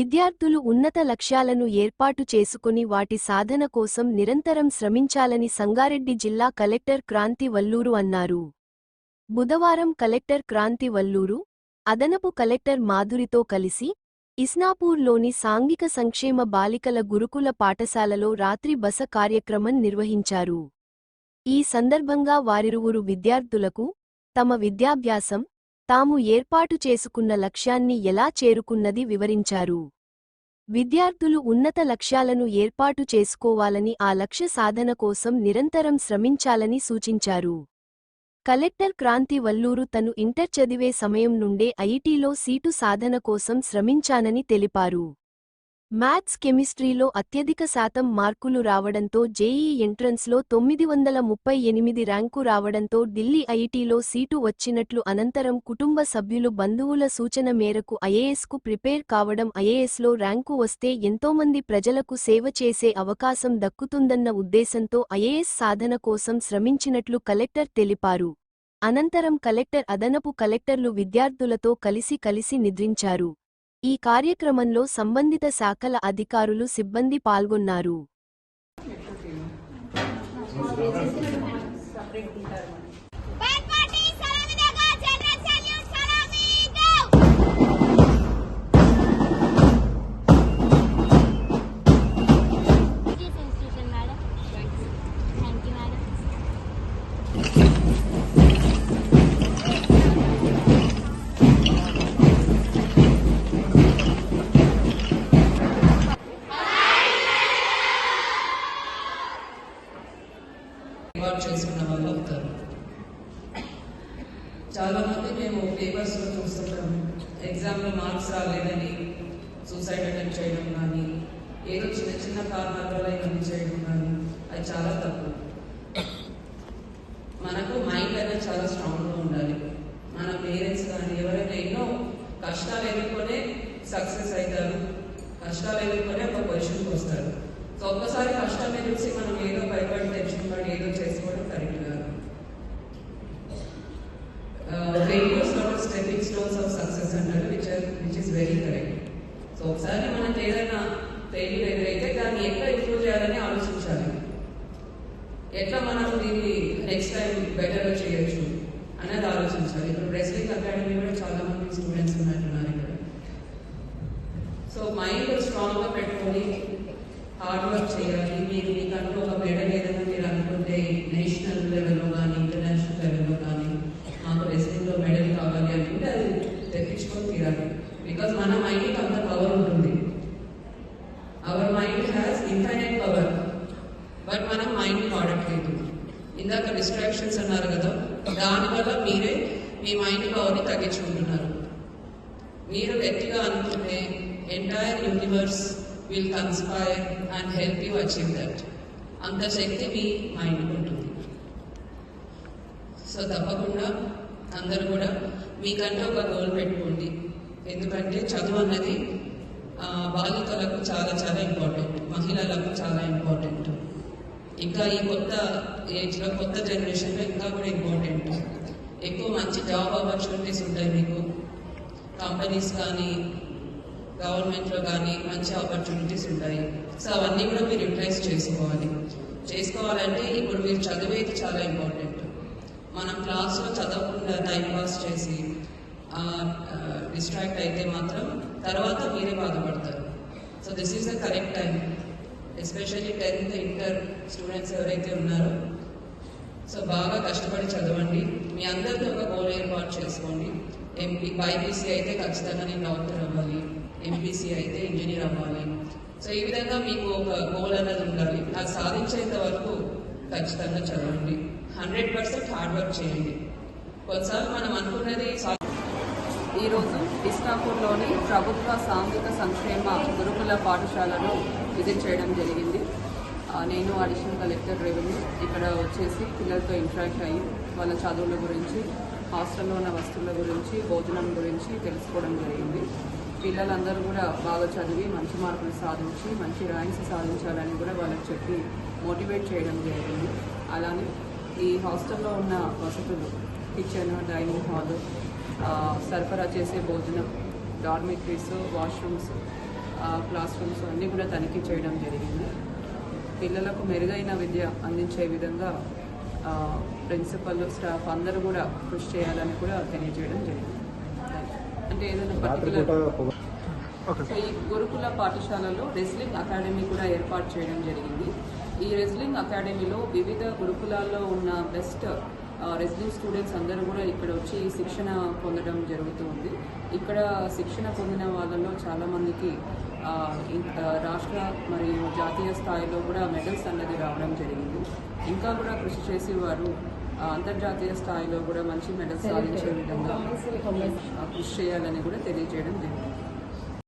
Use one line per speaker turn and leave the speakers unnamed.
విద్యార్థులు ఉన్నత లక్ష్యాలను ఏర్పాటు చేసుకుని వాటి సాధన కోసం నిరంతరం శ్రమించాలని సంగారెడ్డి జిల్లా కలెక్టర్ క్రాంతి వల్లూరు అన్నారు. బుధవారం కలెక్టర్ క్రాంతి వల్లూరు అదనపు కలెక్టర్ మాధురితో కలిసి ఇస్నాపూర్లోని సాంఘిక సంక్షేమ బాలికల గురుకుల పాఠశాలలో రాత్రి బస కార్యక్రమం నిర్వహించారు. ఈ సందర్భంగా వారిరువురు విద్యార్థులకు తమ విద్యాభ్యాసం తాము ఏర్పాటు చేసుకున్న లక్ష్యాన్ని ఎలా చేరుకున్నది వివరించారు. విద్యార్థులు ఉన్నత లక్ష్యాలను ఏర్పాటు చేసుకోవాలని ఆ లక్ష్య సాధన కోసం నిరంతరం శ్రమించాలని సూచించారు. కలెక్టర్ క్రాంతి వల్లూరు తను ఇంటర్ చదివే సమయం నుండే ఐటీలో సీటు సాధన కోసం శ్రమించానని తెలిపారు. మ్యాథ్స్ కెమిస్ట్రీలో అత్యధిక శాతం మార్కులు రావడంతో జేఈ ఎంట్రన్స్లో తొమ్మిది వందల ముప్పై ఎనిమిది ర్యాంకు రావడంతో ఢిల్లీ ఐఐటీలో సీటు వచ్చినట్లు అనంతరం కుటుంబ సభ్యులు బంధువుల సూచన మేరకు ఐఏఎస్కు ప్రిపేర్ కావడం ఐఏఎస్లో ర్యాంకు వస్తే ఎంతోమంది ప్రజలకు సేవ చేసే అవకాశం దక్కుతుందన్న ఉద్దేశంతో ఐఏఎస్ సాధన కోసం శ్రమించినట్లు కలెక్టర్ తెలిపారు. అనంతరం కలెక్టర్ అదనపు కలెక్టర్లు విద్యార్థులతో కలిసి కలిసి నిద్రించారు. ఈ కార్యక్రమంలో సంబంధిత శాఖల అధికారులు సిబ్బంది పాల్గొన్నారు.
రికార్డ్ చేసుకున్న వాళ్ళు అవుతారు. చాలా మంది మేము పేపర్స్లో ఎగ్జామ్లో మార్క్స్ రాలేదని సూసైడ్ అటెంప్ట్ చేయడం కానీ ఏదో చిన్న చిన్న కారణాల వల్ల ఇవన్నీ చేయడం కానీ అది చాలా తప్పు. మనకు మైండ్ అనేది చాలా స్ట్రాంగ్గా ఉండాలి. మన పేరెంట్స్ కానీ ఎవరైనా ఎన్నో కష్టాలు ఎదుర్కొనే సక్సెస్ అవుతారు. కష్టాలు ఎదుర్కొనే ఒక పొజిషన్కి వస్తారు. సో ఒక్కసారి కష్టాన్ని చూసి మనం ఏదో భయపడి తెచ్చుకోవడం ఏదో చేసుకోవడం కరెక్ట్ కాదు. Failures not stepping stones of success అంటారు which which is very correct so ఒకసారి మనకి ఏదైనా ఫెయిల్యూర్ ఎదురైతే దాన్ని ఎట్లా ఇంప్రూవ్ చేయాలని ఆలోచించాలి. ఎట్లా మనం దీన్ని నెక్స్ట్ టైం బెటర్గా చేయొచ్చు అనేది ఆలోచించాలి. ఇప్పుడు రెస్లింగ్ అకాడమీ కూడా చాలా మంది స్టూడెంట్స్ ఉన్నట్టున్నారు ఇక్కడ. సో మైండ్ స్ట్రాంగ్గా పెట్టుకొని హార్డ్ వర్క్ చేయాలి. మీరు మీకంటూ ఒక మెడల్ ఏదైనా మీరు అనుకుంటే నేషనల్ లెవెల్లో కానీ ఇంటర్నేషనల్ లెవెల్లో కానీ మాకు రెస్లింగ్లో మెడల్ కావాలి అనుకుంటే అది తెప్పించుకొని తీరాలి. బికాజ్ మన మైండ్కి అంత పవర్ ఉంటుంది. Our mind has infinite power but మనం మైండ్ వాడట్లేదు. ఇందాక డిస్ట్రాక్షన్స్ అన్నారు కదా దానివల్ల మీరే మీ మైండ్ పవర్ని తగ్గించుకుంటున్నారు. మీరు గట్టిగా అనుకుంటే entire universe will conspire and help you achieve that అంత శక్తి మీ మైండ్ ఉంటుంది. సో తప్పకుండా అందరూ కూడా మీకంటే ఒక గోల్ పెట్టుకోండి. ఎందుకంటే చదువు అన్నది బాలికలకు చాలా చాలా ఇంపార్టెంట్ మహిళలకు చాలా ఇంపార్టెంట్ ఇంకా ఈ కొత్త ఏజ్లో కొత్త జనరేషన్లో ఇంకా కూడా ఇంపార్టెంట్ ఎక్కువ మంచి జాబ్ ఆపర్చునిటీస్ ఉంటాయి మీకు. కంపెనీస్ కానీ గవర్నమెంట్లో కానీ మంచి ఆపర్చునిటీస్ ఉంటాయి. సో అవన్నీ కూడా మీరు యూటిలైజ్ చేసుకోవాలి. చేసుకోవాలంటే ఇప్పుడు మీరు చదివేది చాలా ఇంపార్టెంట్ మనం క్లాస్లో చదవకుండా టైం పాస్ చేసి డిస్ట్రాక్ట్ అయితే మాత్రం తర్వాత మీరే బాధపడతారు. So this is the correct time especially tenth inter students ఎవరైతే ఉన్నారో సో బాగా కష్టపడి చదవండి. మీ అందరితో ఒక గోల్ ఏర్పాటు చేసుకోండి. ఎంపీ బైపీసీ అయితే ఖచ్చితంగా నేను డాక్టర్ అవ్వాలి. ఎంపీసీ అయితే ఇంజనీర్ అవ్వాలి. సో ఈ విధంగా మీకు ఒక గోల్ అనేది ఉండాలి. అది సాధించేంత వరకు ఖచ్చితంగా చదవండి. హండ్రెడ్ పర్సెంట్ హార్డ్ వర్క్ చేయండి. కొన్నిసార్లు మనం అనుకున్నది
ఈరోజు ఇస్నాపూర్లోని ప్రభుత్వ సాంఘిక సంక్షేమ గురుకుల పాఠశాలను విజిట్ చేయడం జరిగింది. నేను అడిషనల్ కలెక్టర్ రెవెన్యూ ఇక్కడ వచ్చేసి పిల్లలతో ఇంటరాక్ట్ అయ్యి వాళ్ళ చదువుల గురించి హాస్టల్లో ఉన్న వస్తువుల గురించి భోజనం గురించి తెలుసుకోవడం జరిగింది. పిల్లలందరూ కూడా బాగా చదివి మంచి మార్కులు సాధించి మంచి ర్యాంక్స్ సాధించాలని కూడా వాళ్ళకి చెప్పి మోటివేట్ చేయడం జరిగింది. అలానే ఈ హాస్టల్లో ఉన్న వసతులు కిచెన్ డైనింగ్ హాల్ సరఫరా చేసే భోజనం డార్మిటరీస్ వాష్రూమ్స్
క్లాస్ రూమ్స్ అన్నీ కూడా తనిఖీ చేయడం జరిగింది. పిల్లలకు మెరుగైన విద్య అందించే విధంగా ప్రిన్సిపల్ స్టాఫ్ అందరూ కూడా కృషి చేయాలని కూడా తెలియజేయడం జరిగింది. అంటే ఏదైనా పర్టికులర్ సో ఈ గురుకుల పాఠశాలలో రెస్లింగ్ అకాడమీ కూడా ఏర్పాటు చేయడం జరిగింది. ఈ రెస్లింగ్ అకాడమీలో వివిధ గురుకులాల్లో ఉన్న బెస్ట్ రెస్లింగ్ స్టూడెంట్స్ అందరూ కూడా ఇక్కడ వచ్చి శిక్షణ పొందడం జరుగుతుంది. ఇక్కడ శిక్షణ పొందిన వాళ్ళలో చాలామందికి రాష్ట్ర మరియు జాతీయ స్థాయిలో కూడా మెడల్స్ అన్నది రావడం జరిగింది. ఇంకా కూడా కృషి చేసి వారు ఆ, అంతర్జాతీయ స్థాయిలో కూడా మంచి మెడల్స్ సాధించే విధంగా కృషి చేయాలని కూడా తెలియజేయడం జరిగింది.